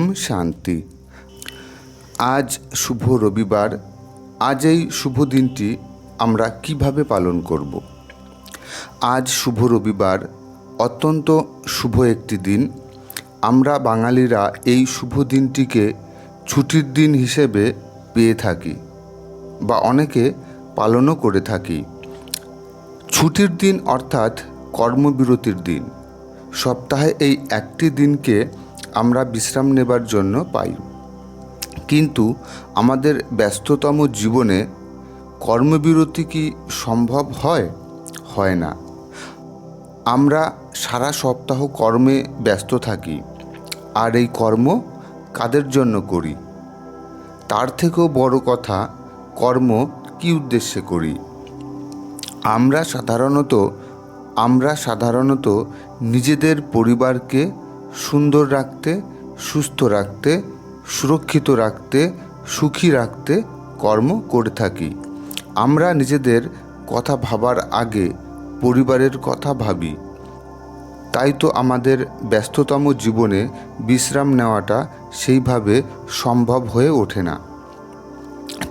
ওম শান্তি। আজ শুভ রবিবার আজ এই শুভ দিনটি আমরা কীভাবে পালন করব? আজ শুভ রবিবার, অত্যন্ত শুভ একটি দিন। আমরা বাঙালিরা এই শুভ দিনটিকে ছুটির দিন হিসেবে পেয়ে থাকি বা অনেকে পালনও করে থাকি। ছুটির দিন অর্থাৎ কর্মবিরতির দিন। সপ্তাহে এই একটি দিনকে আমরা বিশ্রাম নেবার জন্য পাই। কিন্তু আমাদের ব্যস্ততম জীবনে কর্মবিরতি কি সম্ভব হয়? হয় না। আমরা সারা সপ্তাহ কর্মে ব্যস্ত থাকি। আর এই কর্ম কাদের জন্য করি? তার থেকেও বড় কথা, কর্ম কি উদ্দেশ্যে করি? আমরা সাধারণত আমরা সাধারণত নিজেদের পরিবারকে সুন্দর রাখতে, সুস্থ রাখতে, সুরক্ষিত রাখতে, সুখী রাখতে কর্ম করে থাকি। আমরা নিজেদের কথা ভাবার আগে পরিবারের কথা ভাবি। তাই তো আমাদের ব্যস্ততম জীবনে বিশ্রাম নেওয়াটা সেইভাবে সম্ভব হয়ে ওঠে না।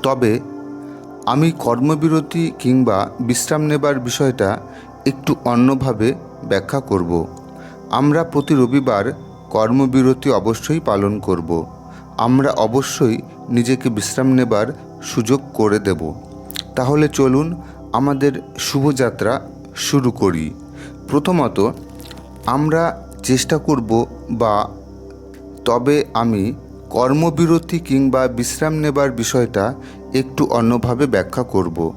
তবে আমি কর্মবিরতি কিংবা বিশ্রাম নেবার বিষয়টা একটু অন্যভাবে ব্যাখ্যা করব। আমরা প্রতি রবিবার কর্মবিরতি অবশ্যই পালন করব। আমরা অবশ্যই নিজেকে বিশ্রাম নেবার সুযোগ করে দেব। তাহলে চলুন আমাদের শুভযাত্রা শুরু করি। প্রথমত, আমরা চেষ্টা করব বা তবে আমি কর্মবিরতি কিংবা বিশ্রাম নেবার বিষয়টা একটু অন্যভাবে ব্যাখ্যা করব।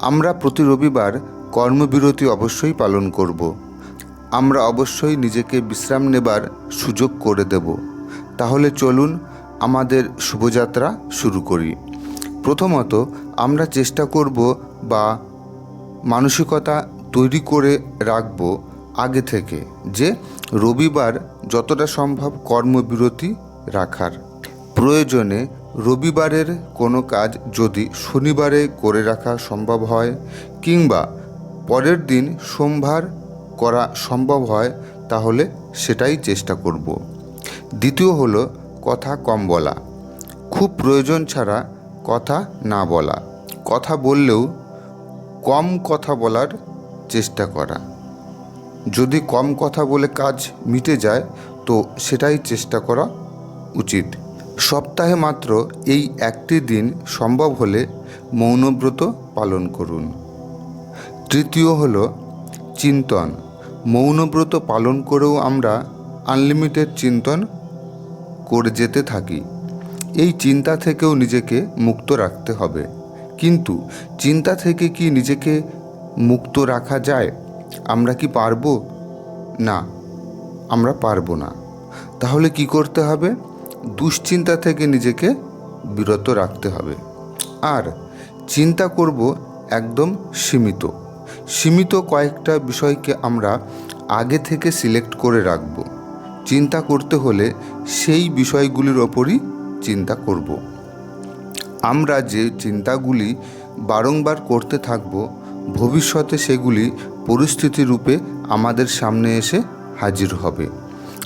আমরা প্রতি রবিবার কর্মবিরতি অবশ্যই পালন করব। আমরা অবশ্যই নিজেকে বিশ্রাম নেবার সুযোগ করে দেব। তাহলে চলুন আমাদের শুভযাত্রা শুরু করি। প্রথমত, আমরা চেষ্টা করব বা মানসিকতা তৈরি করে রাখব আগে থেকে, যে রবিবার যতটা সম্ভব কর্মবিরতি রাখার। প্রয়োজনে রবিবারের কোনো কাজ যদি শনিবারে করে রাখা সম্ভব হয়, কিংবা পরের দিন সোমবার করা সম্ভব হয়, তাহলে সেটাই চেষ্টা করব। দ্বিতীয় হলো কথা কম বলা। খুব প্রয়োজন ছাড়া কথা না বলা। কথা বললেও কম কথা বলার চেষ্টা করা। যদি কম কথা বলে কাজ মিটে যায়, তো সেটাই চেষ্টা করা উচিত। সপ্তাহে মাত্র এই একটি দিন সম্ভব হলে মৌনব্রত পালন করুন। তৃতীয় হল চিন্তন। মৌনব্রত পালন করেও আমরা আনলিমিটেড চিন্তন করে যেতে থাকি। এই চিন্তা থেকেও নিজেকে মুক্ত রাখতে হবে। কিন্তু চিন্তা থেকে কি নিজেকে মুক্ত রাখা যায়? আমরা কি পারব? না, আমরা পারব না। তাহলে কি করতে হবে? দুশ্চিন্তা থেকে নিজেকে বিরত রাখতে হবে। আর চিন্তা করব একদম সীমিত। সীমিত কয়েকটা বিষয়কে আমরা আগে থেকে সিলেক্ট করে রাখব। চিন্তা করতে হলে সেই বিষয়গুলির ওপরই চিন্তা করব। আমরা যে চিন্তাগুলি বারংবার করতে থাকব, ভবিষ্যতে সেগুলি পরিস্থিতি রূপে আমাদের সামনে এসে হাজির হবে।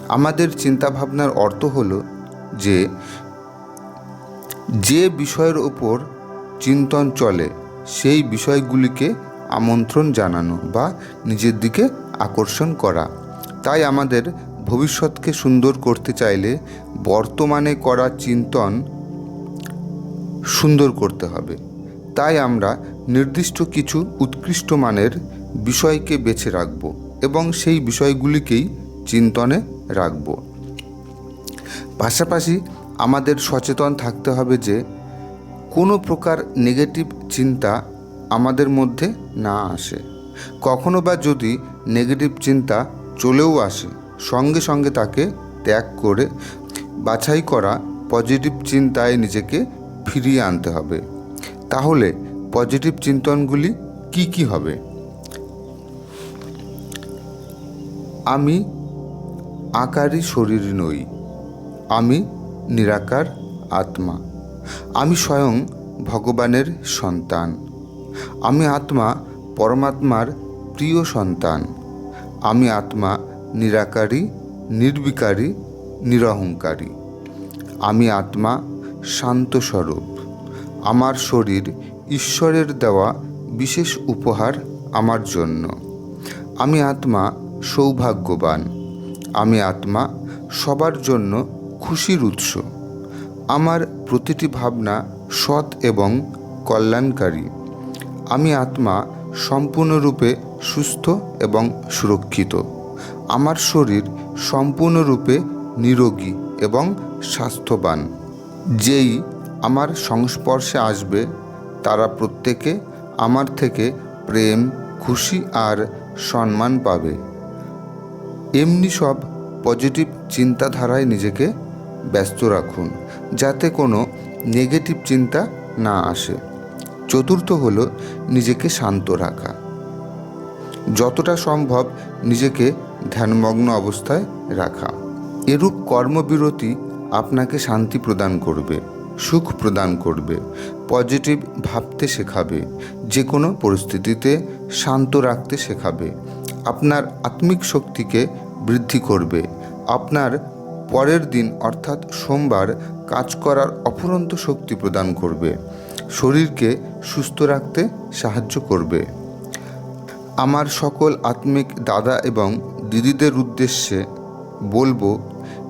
আমাদের চিন্তাভাবনার অর্থ হলো যে যে বিষয়ের ওপর চিন্তন চলে, সেই বিষয়গুলিকে আমন্ত্রণ জানানো বা নিজের দিকে আকর্ষণ করা। তাই আমাদের ভবিষ্যৎকে সুন্দর করতে চাইলে বর্তমানে করা চিন্তন সুন্দর করতে হবে। তাই আমরা নির্দিষ্ট কিছু উৎকৃষ্ট মানের বিষয়কে বেছে রাখব এবং সেই বিষয়গুলিকেই চিন্তনে রাখব। পাশাপাশি আমাদের সচেতন থাকতে হবে যে কোনো প্রকার নেগেটিভ চিন্তা আমাদের মধ্যে না আসে। কখনো বা যদি নেগেটিভ চিন্তা চলেও আসে, সঙ্গে সঙ্গে তাকে ত্যাগ করে বাছাই করা পজিটিভ চিন্তায় নিজেকে ফিরিয়ে আনতে হবে। তাহলে পজিটিভ চিন্তনগুলি কি কি হবে? আমি আকারই শরীর নই, আমি নিরাকার আত্মা, আমি স্বয়ং ভগবানের সন্তান। আমি আত্মা পরমাত্মার প্রিয় সন্তান। আমি আত্মা নিরাকারী, নির্বিকারী, নিরহংকারী। আমি আত্মা শান্ত স্বরূপ আমার শরীর ঈশ্বরের দেওয়া বিশেষ উপহার আমার জন্য। আমি আত্মা সৌভাগ্যবান। আমি আত্মা সবার জন্য খুশির উৎস। আমার প্রতিটি ভাবনা সৎ এবং কল্যাণকারী। আমি আত্মা সম্পূর্ণরূপে সুস্থ এবং সুরক্ষিত। আমার শরীর সম্পূর্ণরূপে নিরোগী এবং স্বাস্থ্যবান। যেই আমার সংস্পর্শে আসবে, তারা প্রত্যেকে আমার থেকে প্রেম, খুশি আর সম্মান পাবে। এমনি সব পজিটিভ চিন্তাধারায় নিজেকে ব্যস্ত রাখুন, যাতে কোনো নেগেটিভ চিন্তা না আসে। চতুর্থ হলো নিজেকে শান্ত রাখা। যতটা সম্ভব নিজেকে ধ্যানমগ্ন অবস্থায় রাখা। এরূপ কর্মবিরতি আপনাকে শান্তি প্রদান করবে, সুখ প্রদান করবে, পজিটিভ ভাবতে শেখাবে যে কোনো পরিস্থিতিতে শান্ত রাখতে শেখাবে। আপনার আত্মিক শক্তিকে বৃদ্ধি করবে। আপনার পরের দিন অর্থাৎ সোমবার কাজ করার অফুরন্ত শক্তি প্রদান করবে। শরীরকে সুস্থ রাখতে সাহায্য করবে। আমার সকল আত্মিক দাদা এবং দিদিদের উদ্দেশ্যে বলব,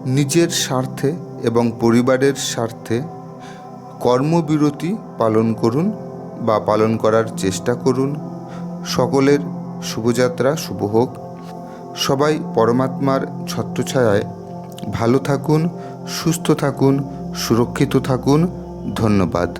নিজের স্বার্থে এবং পরিবারের স্বার্থে কর্মবিরতি পালন করুন বা পালন করার চেষ্টা করুন। সকলের শুভযাত্রা শুভ হোক। সবাই পরমাত্মার ছত্রছায়ায় ভালো থাকুন, সুস্থ থাকুন, সুরক্ষিত থাকুন। ধন্যবাদ।